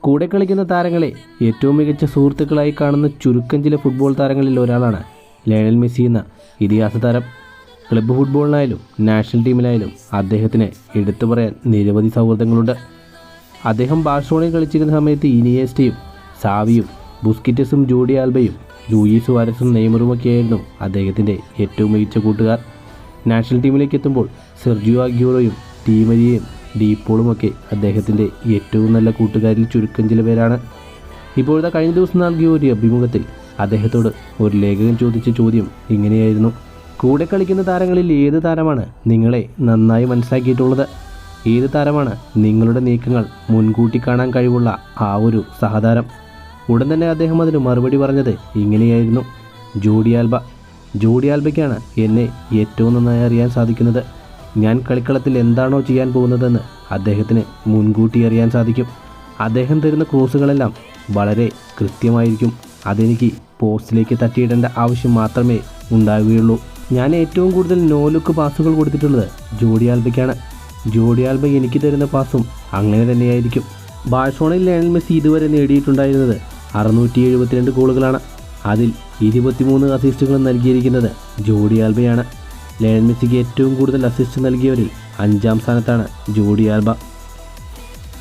കൂടെ കളിക്കുന്ന താരങ്ങളെ ഏറ്റവും മികച്ച സുഹൃത്തുക്കളായി കാണുന്ന ചുരുക്കം ചില ഫുട്ബോൾ താരങ്ങളിൽ ഒരാളാണ് ലയണൽ മെസ്സി എന്ന ഇതിഹാസ താരം. ക്ലബ്ബ് ഫുട്ബോളിനായാലും നാഷണൽ ടീമിലായാലും അദ്ദേഹത്തിന് എടുത്തു പറയാൻ നിരവധി സൗഹൃദങ്ങളുണ്ട്. അദ്ദേഹം ബാഴ്സലോണയിൽ കളിച്ചിരുന്ന സമയത്ത് ഇനിയേസ്റ്റയും സാവിയും ബുസ്കിറ്റസും ജൂഡി ആൽബയും ലൂയിസ് വാരസും നെയ്മറുമൊക്കെയായിരുന്നു അദ്ദേഹത്തിന്റെ ഏറ്റവും മികച്ച കൂട്ടുകാർ. നാഷണൽ ടീമിലേക്ക് എത്തുമ്പോൾ സെർജിയോ അഗ്യൂറോയും ടീമരിയയും ഡീപ്പോളുമൊക്കെ അദ്ദേഹത്തിന്റെ ഏറ്റവും നല്ല കൂട്ടുകാരിൽ ചുരുക്കം ചില പേരാണ്. ഇപ്പോഴത്തെ കഴിഞ്ഞ ദിവസം നൽകിയ ഒരു അഭിമുഖത്തിൽ അദ്ദേഹത്തോട് ഒരു ലേഖകൻ ചോദിച്ച ചോദ്യം ഇങ്ങനെയായിരുന്നു. കൂടെ കളിക്കുന്ന താരങ്ങളിൽ ഏത് താരമാണ് നിങ്ങളെ നന്നായി മനസ്സിലാക്കിയിട്ടുള്ളത്? ഏത് താരമാണ് നിങ്ങളുടെ നീക്കങ്ങൾ മുൻകൂട്ടി കാണാൻ കഴിവുള്ള ആ ഒരു സഹതാരം? ഉടൻ തന്നെ അദ്ദേഹം അതിന് മറുപടി പറഞ്ഞത് ഇങ്ങനെയായിരുന്നു. Jordi Alba. ജോഡി ആൽബയ്ക്കാണ് എന്നെ ഏറ്റവും നന്നായി അറിയാൻ സാധിക്കുന്നത്. ഞാൻ കളിക്കളത്തിൽ എന്താണോ ചെയ്യാൻ പോകുന്നതെന്ന് അദ്ദേഹത്തിന് മുൻകൂട്ടി അറിയാൻ സാധിക്കും. അദ്ദേഹം തരുന്ന ക്രോസുകളെല്ലാം വളരെ കൃത്യമായിരിക്കും. അതെനിക്ക് പോസ്റ്റിലേക്ക് തട്ടിയിടേണ്ട ആവശ്യം മാത്രമേ ഉണ്ടാവുകയുള്ളൂ. ഞാൻ ഏറ്റവും കൂടുതൽ നോലുക്ക് പാസുകൾ കൊടുത്തിട്ടുള്ളത് ജോഡി ആൽബയ്ക്കാണ്. ജോഡി ആൽബ എനിക്ക് തരുന്ന പാസും അങ്ങനെ തന്നെയായിരിക്കും. ബാഴ്സോണയിൽ ലയണൽ മെസ്സി ഇതുവരെ നേടിയിട്ടുണ്ടായിരുന്നത് അറുന്നൂറ്റി എഴുപത്തിരണ്ട് ഗോളുകളാണ്. അതിൽ ഇരുപത്തിമൂന്ന് അസിസ്റ്റുകളും നൽകിയിരിക്കുന്നത് ജോഡി ആൽബയാണ്. ലയണൽ മെസ്സിക്ക് ഏറ്റവും കൂടുതൽ അസിസ്റ്റ് നൽകിയവരിൽ അഞ്ചാം സ്ഥാനത്താണ് ജൂഡി ആൽബ.